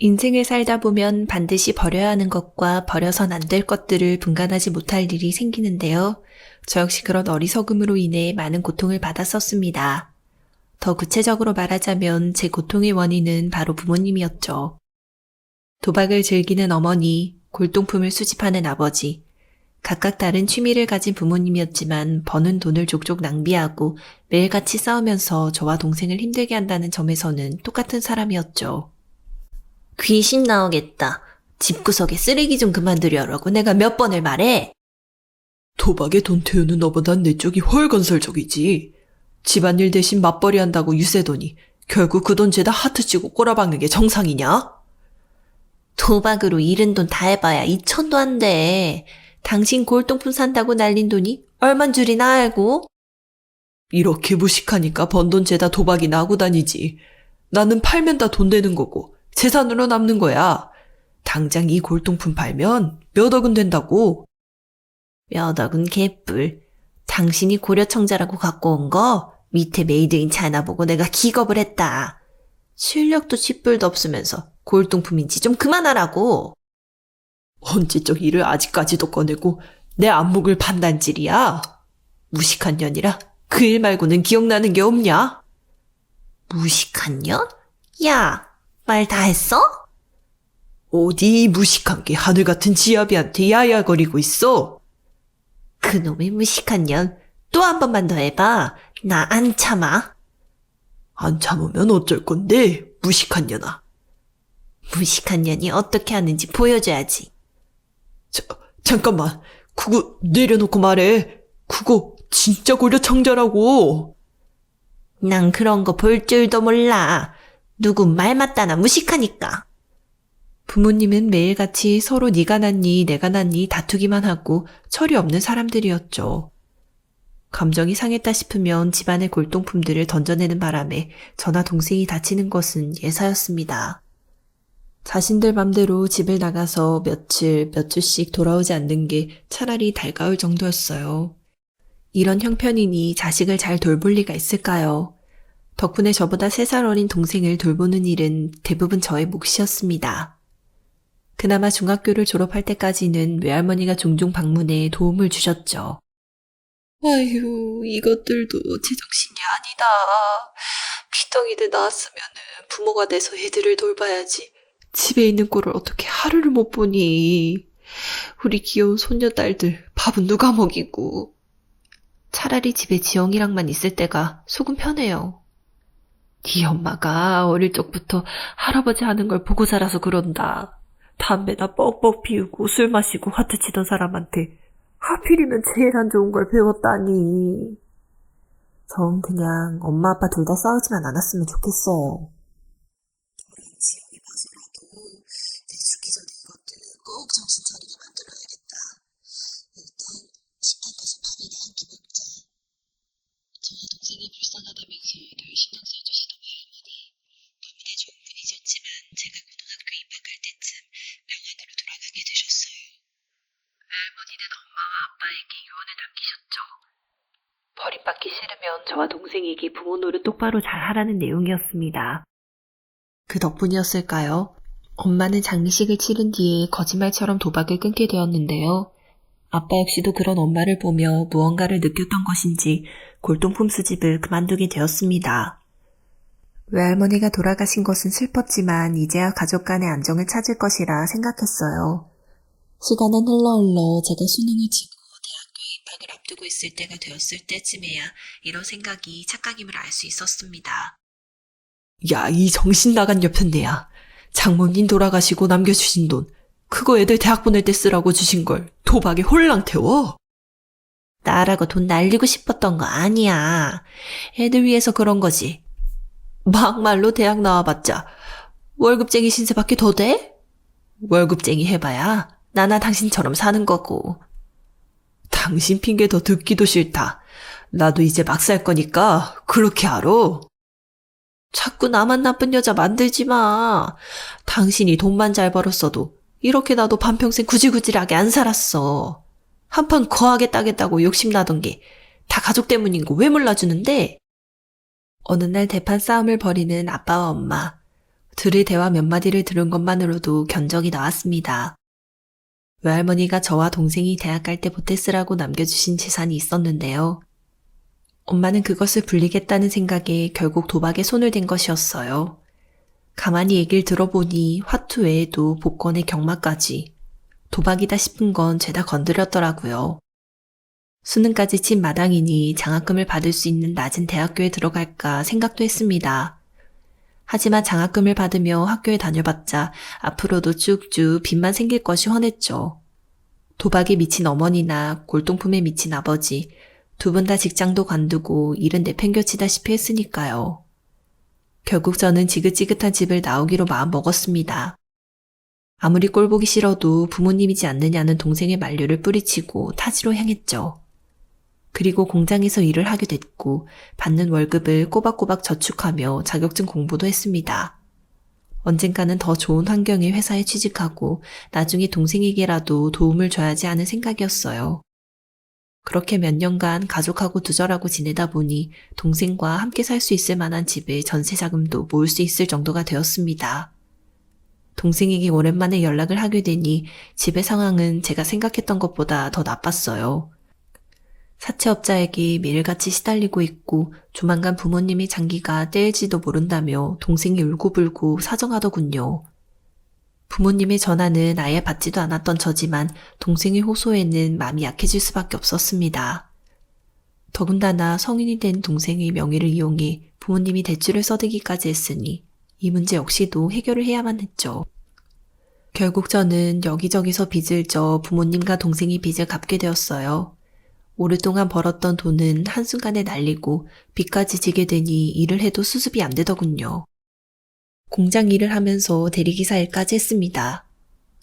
인생을 살다 보면 반드시 버려야 하는 것과 버려선 안 될 것들을 분간하지 못할 일이 생기는데요. 저 역시 그런 어리석음으로 인해 많은 고통을 받았었습니다. 더 구체적으로 말하자면 제 고통의 원인은 바로 부모님이었죠. 도박을 즐기는 어머니, 골동품을 수집하는 아버지, 각각 다른 취미를 가진 부모님이었지만 버는 돈을 족족 낭비하고 매일같이 싸우면서 저와 동생을 힘들게 한다는 점에서는 똑같은 사람이었죠. 귀신 나오겠다. 집구석에 쓰레기 좀 그만두려고 내가 몇 번을 말해. 도박에 돈 태우는 너보단 내 쪽이 훨 건설적이지. 집안일 대신 맞벌이 한다고 유세더니 결국 그 돈 죄다 하트 치고 꼬라박는 게 정상이냐? 도박으로 잃은 돈 다 해봐야 2천도 안 돼. 당신 골동품 산다고 날린 돈이 얼만 줄이나 알고? 이렇게 무식하니까 번 돈 죄다 도박이나 하고 다니지. 나는 팔면 다 돈 되는 거고 재산으로 남는 거야. 당장 이 골동품 팔면 몇 억은 된다고. 몇 억은 개뿔. 당신이 고려청자라고 갖고 온 거 밑에 메이드인 차나 보고 내가 기겁을 했다. 실력도 쥐뿔도 없으면서 골동품인지 좀 그만하라고. 언제적 일을 아직까지도 꺼내고 내 안목을 판단질이야. 무식한 년이라 그 일 말고는 기억나는 게 없냐? 무식한 년? 야, 말 다 했어? 어디 무식한 게 하늘 같은 지아비한테 야야거리고 있어? 그놈의 무식한 년. 또 한 번만 더 해봐. 나 안 참아. 안 참으면 어쩔 건데, 무식한 년아. 무식한 년이 어떻게 하는지 보여줘야지. 자, 잠깐만. 그거 내려놓고 말해. 그거 진짜 고려 청자라고. 난 그런 거 볼 줄도 몰라. 누구 말 맞다나 무식하니까. 부모님은 매일같이 서로 네가 낫니 내가 낫니 다투기만 하고 철이 없는 사람들이었죠. 감정이 상했다 싶으면 집안의 골동품들을 던져내는 바람에 저나 동생이 다치는 것은 예사였습니다. 자신들 맘대로 집을 나가서 며칠, 몇 주씩 돌아오지 않는 게 차라리 달가울 정도였어요. 이런 형편이니 자식을 잘 돌볼 리가 있을까요? 덕분에 저보다 3살 어린 동생을 돌보는 일은 대부분 저의 몫이었습니다. 그나마 중학교를 졸업할 때까지는 외할머니가 종종 방문해 도움을 주셨죠. 아휴, 이것들도 제정신이 아니다. 피덩이들 낳았으면 부모가 돼서 애들을 돌봐야지. 집에 있는 꼴을 어떻게 하루를 못 보니. 우리 귀여운 손녀딸들 밥은 누가 먹이고. 차라리 집에 지영이랑만 있을 때가 속은 편해요. 네 엄마가 어릴 적부터 할아버지 하는 걸 보고 자라서 그런다. 담배나 뻑뻑 피우고 술 마시고 하트 치던 사람한테 하필이면 제일 안 좋은 걸 배웠다니. 전 그냥 엄마 아빠 둘 다 싸우지만 않았으면 좋겠어요. 지영이 봐서라도 내 죽기 전에 이것들은 꼭 정신 차리게 만들어야겠다. 일단 식탁에서 밥이나 한 끼 먹자. 저와 동생이 불쌍하다면서 늘 신경 써주시던 할머니. 너무나 좋은 분이셨지만 제가 고등학교 입학할 때쯤 병원으로 돌아가게 되셨어요. 할머니는 엄마와 아빠에게 유언을 남기셨죠. 버림받기 싫으면 저와 동생에게 부모 노릇 똑바로 잘 하라는 내용이었습니다. 그 덕분이었을까요? 엄마는 장례식을 치른 뒤에 거짓말처럼 도박을 끊게 되었는데요. 아빠 역시도 그런 엄마를 보며 무언가를 느꼈던 것인지 골동품 수집을 그만두게 되었습니다. 외할머니가 돌아가신 것은 슬펐지만 이제야 가족 간의 안정을 찾을 것이라 생각했어요. 시간은 흘러 흘러 제가 수능을 치고 입학을 앞두고 있을 때가 되었을 때쯤에야 이런 생각이 착각임을 알 수 있었습니다. 야, 이 정신 나간 옆편네야. 장모님 돌아가시고 남겨주신 돈. 그거 애들 대학 보낼 때 쓰라고 주신 걸 도박에 홀랑 태워? 나라고 돈 날리고 싶었던 거 아니야. 애들 위해서 그런 거지. 막말로 대학 나와봤자 월급쟁이 신세밖에 더 돼? 월급쟁이 해봐야 나나 당신처럼 사는 거고. 당신 핑계 더 듣기도 싫다. 나도 이제 막 살 거니까 그렇게 알아. 자꾸 나만 나쁜 여자 만들지 마. 당신이 돈만 잘 벌었어도 이렇게 나도 반평생 구질구질하게 안 살았어. 한 판 거하게 따겠다고 욕심나던 게 다 가족 때문인 거 왜 몰라주는데? 어느 날 대판 싸움을 벌이는 아빠와 엄마. 둘의 대화 몇 마디를 들은 것만으로도 견적이 나왔습니다. 외할머니가 저와 동생이 대학 갈 때 보태 쓰라고 남겨주신 재산이 있었는데요. 엄마는 그것을 불리겠다는 생각에 결국 도박에 손을 댄 것이었어요. 가만히 얘기를 들어보니 화투 외에도 복권의 경마까지 도박이다 싶은 건 죄다 건드렸더라고요. 수능까지 친 마당이니 장학금을 받을 수 있는 낮은 대학교에 들어갈까 생각도 했습니다. 하지만 장학금을 받으며 학교에 다녀봤자 앞으로도 쭉쭉 빚만 생길 것이 훤했죠. 도박에 미친 어머니나 골동품에 미친 아버지, 두 분 다 직장도 관두고 일은 내팽겨치다시피 했으니까요. 결국 저는 지긋지긋한 집을 나오기로 마음 먹었습니다. 아무리 꼴보기 싫어도 부모님이지 않느냐는 동생의 만류를 뿌리치고 타지로 향했죠. 그리고 공장에서 일을 하게 됐고 받는 월급을 꼬박꼬박 저축하며 자격증 공부도 했습니다. 언젠가는 더 좋은 환경의 회사에 취직하고 나중에 동생에게라도 도움을 줘야지 하는 생각이었어요. 그렇게 몇 년간 가족하고 두절하고 지내다 보니 동생과 함께 살 수 있을 만한 집에 전세 자금도 모을 수 있을 정도가 되었습니다. 동생에게 오랜만에 연락을 하게 되니 집의 상황은 제가 생각했던 것보다 더 나빴어요. 사채업자에게 매일같이 시달리고 있고 조만간 부모님의 장기가 떼일지도 모른다며 동생이 울고불고 사정하더군요. 부모님의 전화는 아예 받지도 않았던 저지만 동생의 호소에는 마음이 약해질 수밖에 없었습니다. 더군다나 성인이 된 동생의 명의를 이용해 부모님이 대출을 써대기까지 했으니 이 문제 역시도 해결을 해야만 했죠. 결국 저는 여기저기서 빚을 져 부모님과 동생이 빚을 갚게 되었어요. 오랫동안 벌었던 돈은 한순간에 날리고 빚까지 지게 되니 일을 해도 수습이 안 되더군요. 공장 일을 하면서 대리기사 일까지 했습니다.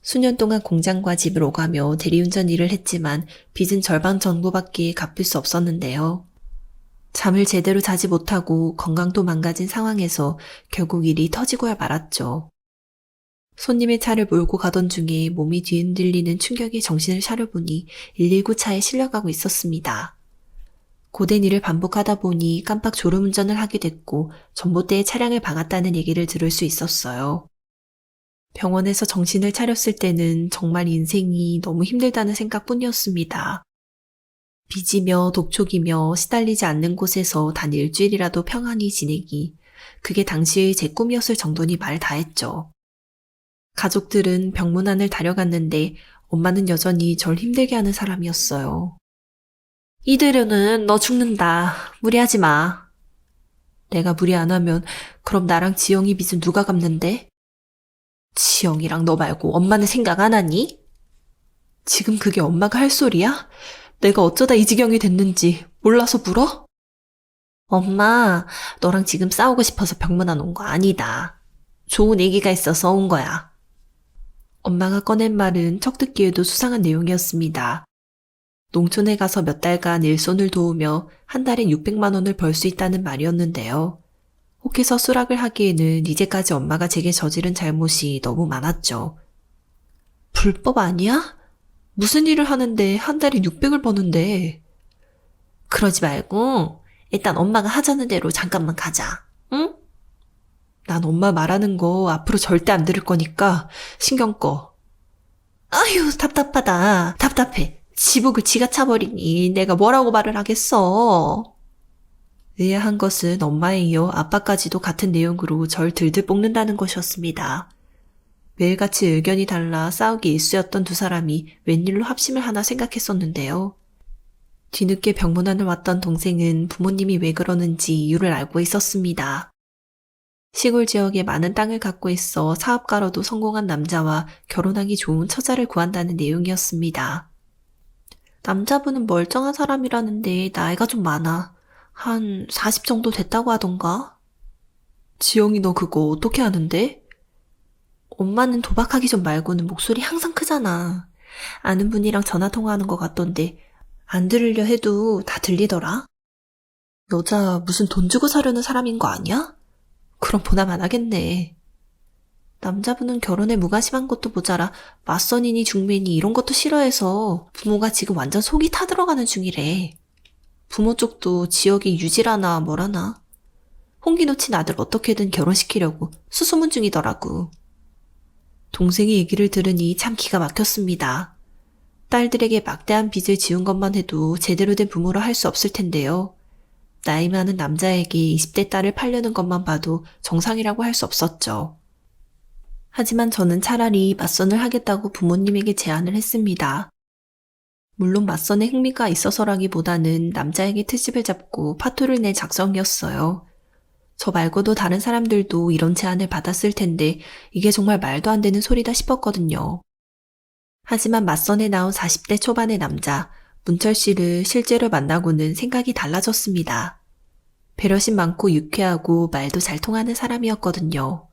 수년 동안 공장과 집을 오가며 대리운전 일을 했지만 빚은 절반 정도밖에 갚을 수 없었는데요. 잠을 제대로 자지 못하고 건강도 망가진 상황에서 결국 일이 터지고야 말았죠. 손님의 차를 몰고 가던 중에 몸이 뒤흔들리는 충격에 정신을 차려보니 119 차에 실려가고 있었습니다. 고된 일을 반복하다 보니 깜빡 졸음운전을 하게 됐고 전봇대에 차량을 박았다는 얘기를 들을 수 있었어요. 병원에서 정신을 차렸을 때는 정말 인생이 너무 힘들다는 생각뿐이었습니다. 빚이며 독촉이며 시달리지 않는 곳에서 단 일주일이라도 평안히 지내기. 그게 당시의 제 꿈이었을 정도니 말 다했죠. 가족들은 병문안을 다려갔는데 엄마는 여전히 절 힘들게 하는 사람이었어요. 이대로는 너 죽는다. 무리하지 마. 내가 무리 안 하면 그럼 나랑 지영이 빚은 누가 갚는데? 지영이랑 너 말고 엄마는 생각 안 하니? 지금 그게 엄마가 할 소리야? 내가 어쩌다 이 지경이 됐는지 몰라서 물어? 엄마, 너랑 지금 싸우고 싶어서 병문안 온 거 아니다. 좋은 얘기가 있어서 온 거야. 엄마가 꺼낸 말은 척 듣기에도 수상한 내용이었습니다. 농촌에 가서 몇 달간 일손을 도우며 한 달에 600만 원을 벌 수 있다는 말이었는데요. 혹해서 수락을 하기에는 이제까지 엄마가 제게 저지른 잘못이 너무 많았죠. 불법 아니야? 무슨 일을 하는데 한 달에 600을 버는데. 그러지 말고 일단 엄마가 하자는 대로 잠깐만 가자. 응? 난 엄마 말하는 거 앞으로 절대 안 들을 거니까 신경 꺼. 아휴 답답하다. 답답해. 지복을 지가 차버리니 내가 뭐라고 말을 하겠어. 의아한 것은 엄마에 이어 아빠까지도 같은 내용으로 절 들들 볶는다는 것이었습니다. 매일같이 의견이 달라 싸우기 일쑤였던 두 사람이 웬일로 합심을 하나 생각했었는데요. 뒤늦게 병문안을 왔던 동생은 부모님이 왜 그러는지 이유를 알고 있었습니다. 시골 지역에 많은 땅을 갖고 있어 사업가로도 성공한 남자와 결혼하기 좋은 처자를 구한다는 내용이었습니다. 남자분은 멀쩡한 사람이라는데 나이가 좀 많아. 한 40 정도 됐다고 하던가? 지영이 너 그거 어떻게 하는데? 엄마는 도박하기 전 말고는 목소리 항상 크잖아. 아는 분이랑 전화 통화하는 것 같던데 안 들으려 해도 다 들리더라. 여자 무슨 돈 주고 사려는 사람인 거 아니야? 그럼 보남 안 하겠네. 남자분은 결혼에 무관심한 것도 모자라 맞선이니 중매니 이런 것도 싫어해서 부모가 지금 완전 속이 타들어가는 중이래. 부모 쪽도 지역에 유지라나 뭐라나. 홍기 놓친 아들 어떻게든 결혼시키려고 수소문 중이더라고. 동생이 얘기를 들으니 참 기가 막혔습니다. 딸들에게 막대한 빚을 지운 것만 해도 제대로 된 부모로 할수 없을 텐데요. 나이 많은 남자에게 20대 딸을 팔려는 것만 봐도 정상이라고 할 수 없었죠. 하지만 저는 차라리 맞선을 하겠다고 부모님에게 제안을 했습니다. 물론 맞선에 흥미가 있어서라기보다는 남자에게 트집을 잡고 파토를 낼 작성이었어요. 저 말고도 다른 사람들도 이런 제안을 받았을 텐데 이게 정말 말도 안 되는 소리다 싶었거든요. 하지만 맞선에 나온 40대 초반의 남자, 문철 씨를 실제로 만나고는 생각이 달라졌습니다. 배려심 많고 유쾌하고 말도 잘 통하는 사람이었거든요.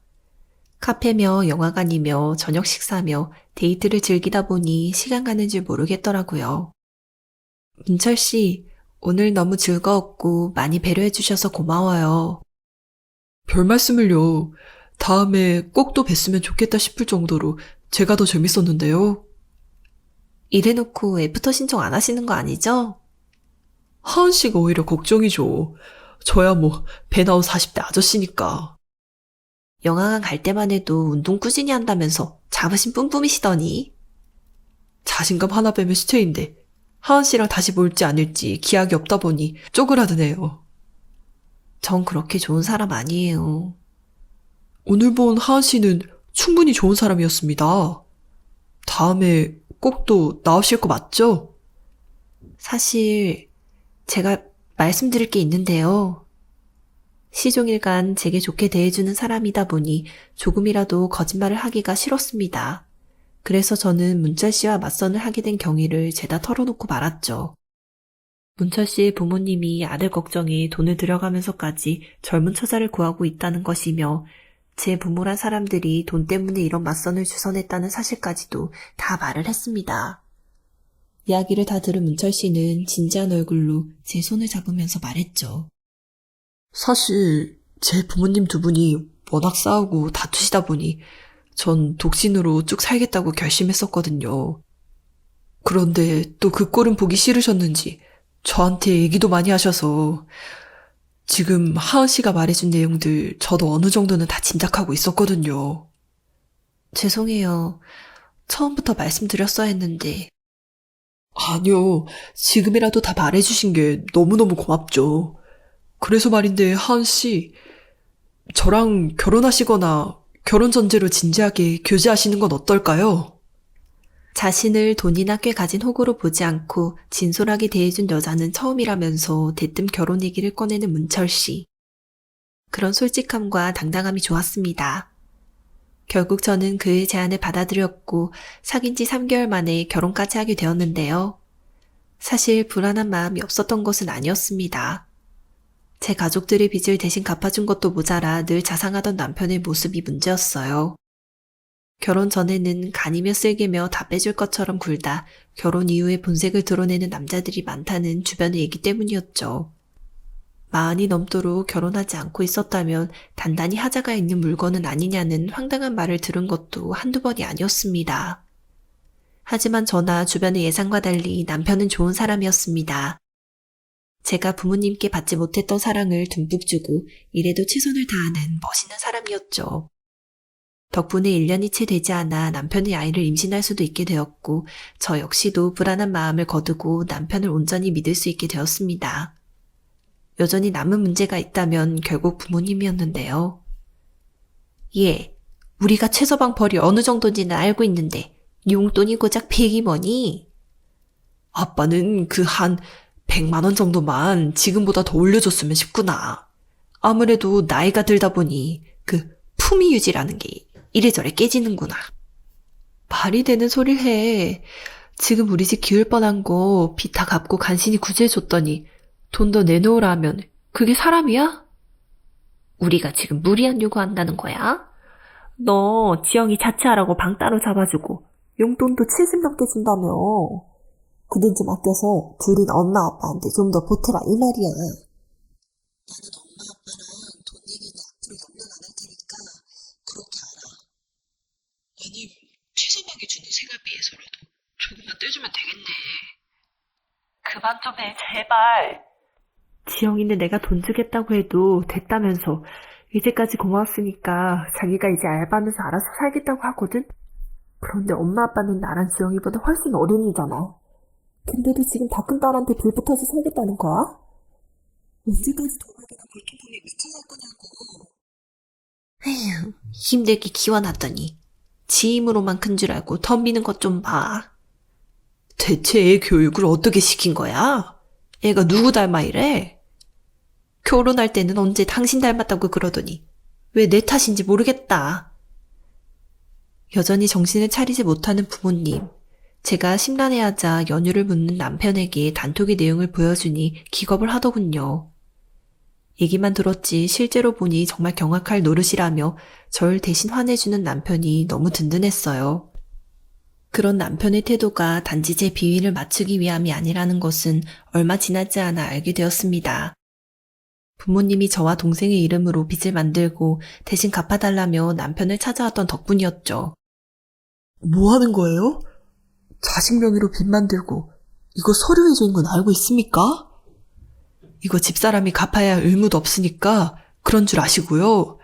카페며 영화관이며 저녁 식사며 데이트를 즐기다 보니 시간 가는 줄 모르겠더라고요. 문철 씨, 오늘 너무 즐거웠고 많이 배려해 주셔서 고마워요. 별 말씀을요. 다음에 꼭 또 뵀으면 좋겠다 싶을 정도로 제가 더 재밌었는데요. 이래놓고 애프터 신청 안 하시는 거 아니죠? 하은 씨가 오히려 걱정이죠. 저야 뭐 배 나온 40대 아저씨니까. 영화관 갈 때만 해도 운동 꾸준히 한다면서 자부심 뿜뿜이시더니 자신감 하나 빼면 시체인데 하은 씨랑 다시 볼지 않을지 기약이 없다 보니 쪼그라드네요. 전 그렇게 좋은 사람 아니에요. 오늘 본 하은 씨는 충분히 좋은 사람이었습니다. 다음에 꼭또 나오실 거 맞죠? 사실 제가 말씀드릴 게 있는데요. 시종일관 제게 좋게 대해주는 사람이다 보니 조금이라도 거짓말을 하기가 싫었습니다. 그래서 저는 문철 씨와 맞선을 하게 된 경위를 죄다 털어놓고 말았죠. 문철 씨의 부모님이 아들 걱정에 돈을 들여가면서까지 젊은 처자를 구하고 있다는 것이며 제 부모란 사람들이 돈 때문에 이런 맞선을 주선했다는 사실까지도 다 말을 했습니다. 이야기를 다 들은 문철 씨는 진지한 얼굴로 제 손을 잡으면서 말했죠. 사실 제 부모님 두 분이 워낙 싸우고 다투시다 보니 전 독신으로 쭉 살겠다고 결심했었거든요. 그런데 또 그 꼴은 보기 싫으셨는지 저한테 얘기도 많이 하셔서 지금 하은 씨가 말해준 내용들 저도 어느 정도는 다 짐작하고 있었거든요. 죄송해요. 처음부터 말씀드렸어야 했는데 아니요. 지금이라도 다 말해주신 게 너무너무 고맙죠. 그래서 말인데, 하은 씨, 저랑 결혼하시거나 결혼 전제로 진지하게 교제하시는 건 어떨까요? 자신을 돈이나 꽤 가진 호구로 보지 않고 진솔하게 대해준 여자는 처음이라면서 대뜸 결혼 얘기를 꺼내는 문철 씨. 그런 솔직함과 당당함이 좋았습니다. 결국 저는 그의 제안을 받아들였고 사귄 지 3개월 만에 결혼까지 하게 되었는데요. 사실 불안한 마음이 없었던 것은 아니었습니다. 제 가족들의 빚을 대신 갚아준 것도 모자라 늘 자상하던 남편의 모습이 문제였어요. 결혼 전에는 간이며 쓸개며 다 빼줄 것처럼 굴다 결혼 이후에 본색을 드러내는 남자들이 많다는 주변의 얘기 때문이었죠. 마흔이 넘도록 결혼하지 않고 있었다면 단단히 하자가 있는 물건은 아니냐는 황당한 말을 들은 것도 한두 번이 아니었습니다. 하지만 저나 주변의 예상과 달리 남편은 좋은 사람이었습니다. 제가 부모님께 받지 못했던 사랑을 듬뿍 주고 이래도 최선을 다하는 멋있는 사람이었죠. 덕분에 1년이 채 되지 않아 남편의 아이를 임신할 수도 있게 되었고, 저 역시도 불안한 마음을 거두고 남편을 온전히 믿을 수 있게 되었습니다. 여전히 남은 문제가 있다면 결국 부모님이었는데요. 예, 우리가 최서방 벌이 어느 정도인지는 알고 있는데, 용돈이 고작 100이 뭐니? 아빠는 그 한 100만 원 정도만 지금보다 더 올려줬으면 싶구나. 아무래도 나이가 들다 보니 그 품위 유지라는 게 이래저래 깨지는구나. 말이 되는 소리를 해. 지금 우리 집 기울 뻔한 거 빚 다 갚고 간신히 구제해줬더니 돈 더 내놓으라 하면 그게 사람이야? 우리가 지금 무리한 요구한다는 거야? 너 지영이 자취하라고 방 따로 잡아주고 용돈도 70 넘게 준다며. 그 돈 좀 아껴서 둘은 엄마 아빠한테 좀 더 보태라 이 말이야. 나는 엄마 아빠랑 돈 얘기는 앞으로 연락 안 할 테니까 그렇게 알아. 아니, 최선하게 주는 생활비에서라도 떼주면 되겠네. 그만 좀 해, 제발. 지영이는 내가 돈 주겠다고 해도 됐다면서 이제까지 고마웠으니까 자기가 이제 알바하면서 알아서 살겠다고 하거든? 그런데 엄마 아빠는 나랑 지영이보다 훨씬 어린이잖아. 근데도 지금 다큰 딸한테 불 붙어서 살겠다는 거야? 언제까지 도박이나 골동품에 미쳐 살 거냐고. 에휴, 힘들게 키워놨더니 지 힘으로만 큰 줄 알고 덤비는 것 좀 봐. 대체 애 교육을 어떻게 시킨 거야? 애가 누구 닮아 이래? 결혼할 때는 언제 당신 닮았다고 그러더니 왜 내 탓인지 모르겠다. 여전히 정신을 차리지 못하는 부모님. 제가 심란해하자 연유를 묻는 남편에게 단톡의 내용을 보여주니 기겁을 하더군요. 얘기만 들었지 실제로 보니 정말 경악할 노릇이라며 절 대신 화내주는 남편이 너무 든든했어요. 그런 남편의 태도가 단지 제 비위를 맞추기 위함이 아니라는 것은 얼마 지나지 않아 알게 되었습니다. 부모님이 저와 동생의 이름으로 빚을 만들고 대신 갚아달라며 남편을 찾아왔던 덕분이었죠. 뭐 하는 거예요? 자식 명의로 빚 만들고 이거 서류에 적은 건 알고 있습니까? 이거 집사람이 갚아야 할 의무도 없으니까 그런 줄 아시고요.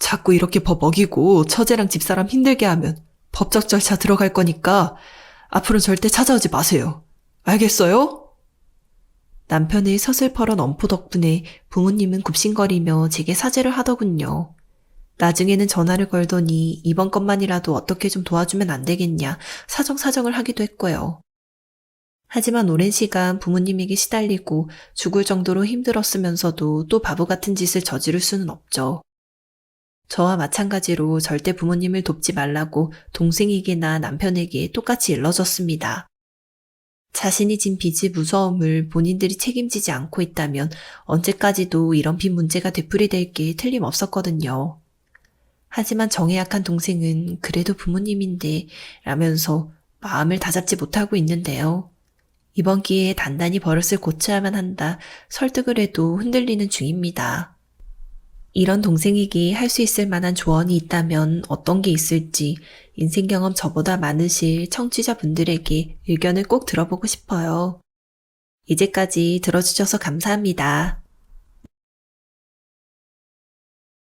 자꾸 이렇게 법 어기고 처제랑 집사람 힘들게 하면 법적 절차 들어갈 거니까 앞으로 절대 찾아오지 마세요. 알겠어요? 남편의 서슬퍼런 엄포 덕분에 부모님은 굽신거리며 제게 사죄를 하더군요. 나중에는 전화를 걸더니 이번 것만이라도 어떻게 좀 도와주면 안 되겠냐 사정사정을 하기도 했고요. 하지만 오랜 시간 부모님에게 시달리고 죽을 정도로 힘들었으면서도 또 바보 같은 짓을 저지를 수는 없죠. 저와 마찬가지로 절대 부모님을 돕지 말라고 동생에게나 남편에게 똑같이 일러줬습니다. 자신이 진 빚의 무서움을 본인들이 책임지지 않고 있다면 언제까지도 이런 빚 문제가 되풀이될 게 틀림없었거든요. 하지만 정에 약한 동생은 그래도 부모님인데 라면서 마음을 다잡지 못하고 있는데요. 이번 기회에 단단히 버릇을 고쳐야만 한다 설득을 해도 흔들리는 중입니다. 이런 동생에게 할 수 있을 만한 조언이 있다면 어떤 게 있을지 인생 경험 저보다 많으실 청취자분들에게 의견을 꼭 들어보고 싶어요. 이제까지 들어주셔서 감사합니다.